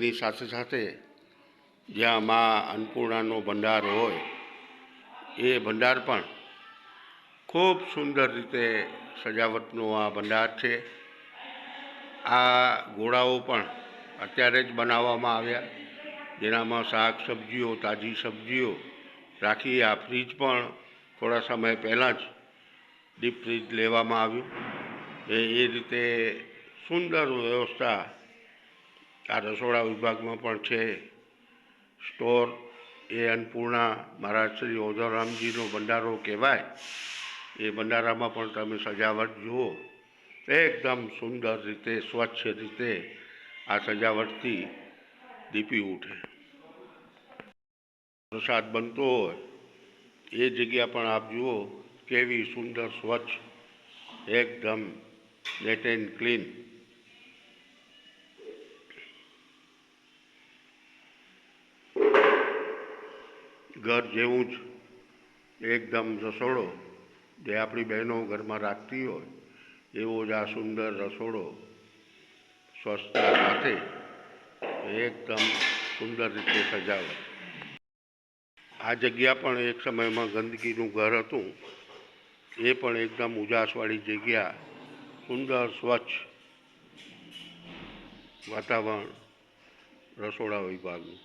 એની સાથે સાથે જ્યાં મા અન્નપૂર્ણાનો ભંડાર હોય, એ ભંડાર પણ ખૂબ સુંદર રીતે સજાવટનો આ ભંડાર છે. આ ગોળાઓ પણ અત્યારે જ બનાવવામાં આવ્યા. જેનામાં શાક સબ્જીઓ, તાજી સબ્જીઓ રાખી આ ફ્રીજ પણ થોડા સમય પહેલાં જ ડીપ ફ્રીજ લેવામાં આવ્યું. એ એ રીતે સુંદર વ્યવસ્થા આ રસોડા વિભાગમાં પણ છે. સ્ટોર એ અન્નપૂર્ણા મહારાજ શ્રી ઓઝરરામજીનો ભંડારો કહેવાય. એ ભંડારામાં પણ તમે સજાવટ જુઓ. એકદમ સુંદર રીતે, સ્વચ્છ રીતે આ સજાવટથી દીપી ઉઠે. પ્રસાદ બનતો હોય, એ જગ્યા પણ આપ જુઓ, કેવી સુંદર સ્વચ્છ, એકદમ નેટ એન્ડ ક્લીન. ઘર જેવું જ એકદમ રસોડો, જે આપણી બહેનો ઘરમાં રાખતી હોય, એવો જ આ સુંદર રસોડો સ્વચ્છતા સાથે એકદમ સુંદર રીતે સજાવે. આ જગ્યા પણ એક સમયમાં ગંદકીનું ઘર હતું. એ પણ એકદમ ઉજાસવાળી જગ્યા, સુંદર સ્વચ્છ વાતાવરણ રસોડા વિભાગનું.